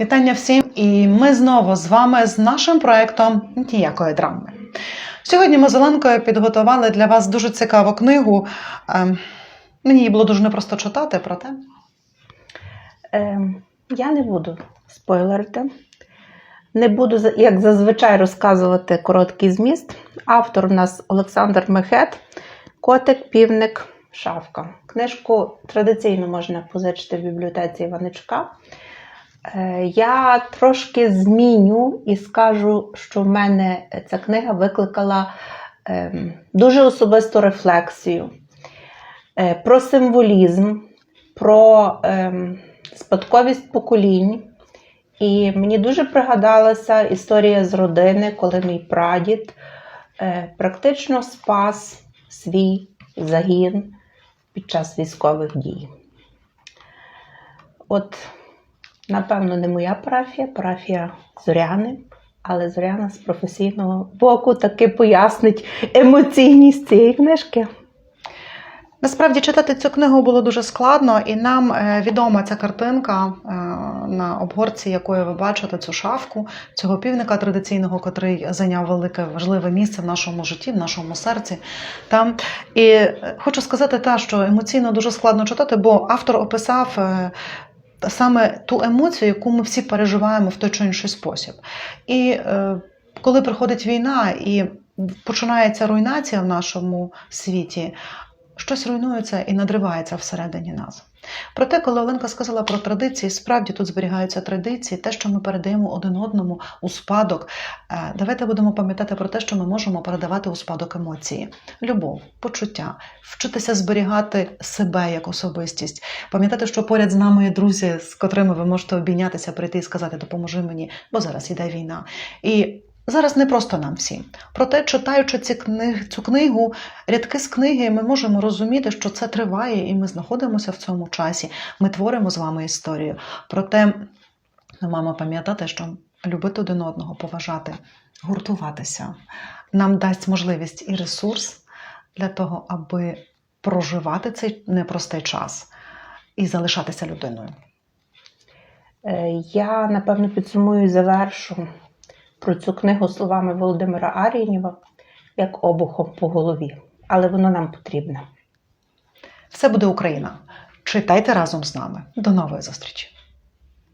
Вітання всім! І ми знову з вами з нашим проектом Ніякої драми. Сьогодні ми з Оленкою підготували для вас дуже цікаву книгу. Ем, Мені її було дуже непросто читати, проте Е, я не буду спойлерити. Не буду, як зазвичай, розказувати короткий зміст. Автор у нас Олександр Мехет, Котик, півник, шавка. Книжку традиційно можна позичити в бібліотеці Іваничка. Е, Я трошки зміню і скажу, що в мене ця книга викликала ем, дуже особисту рефлексію е, про символізм, про ем, спадковість поколінь. І мені дуже пригадалася історія з родини, коли мій прадід е, практично спас свій загін під час військових дій. От, напевно, не моя парафія, парафія Зоряни, але Зоряна з професійного боку таки пояснить емоційність цієї книжки. насправді читати цю книгу було дуже складно, і нам е, відома ця картинка, е, на обгорці якої ви бачите цю шафку, цього півника традиційного, котрий зайняв велике важливе місце в нашому житті, в нашому серці. Там. І е, хочу сказати те, що емоційно дуже складно читати, бо автор описав. Саме ту емоцію, яку ми всі переживаємо в той чи інший спосіб. І е, коли приходить війна і починається руйнація в нашому світі, щось руйнується і надривається всередині нас. Проте, коли Оленка сказала про традиції, справді тут зберігаються традиції, те, що ми передаємо один одному у спадок. Е, Давайте будемо пам'ятати про те, що ми можемо передавати у спадок емоції, любов, почуття, вчитися зберігати себе як особистість, пам'ятати, що поряд з нами є друзі, з котрими ви можете обійнятися, прийти і сказати Допоможи мені, бо зараз іде війна. І зараз не просто нам всім. Проте, читаючи ці книг, цю книгу, рядки з книги, ми можемо розуміти, що це триває, і ми знаходимося в цьому часі. Ми творимо з вами історію. Проте ми маємо пам'ятати, що любити один одного, поважати, гуртуватися нам дасть можливість і ресурс для того, аби проживати цей непростий час і залишатися людиною. Е, Я, напевно, підсумую і завершу про цю книгу словами Володимира Ар'єнєва як обухом по голові. Але воно нам потрібне. Все буде Україна. Читайте разом з нами. До нової зустрічі!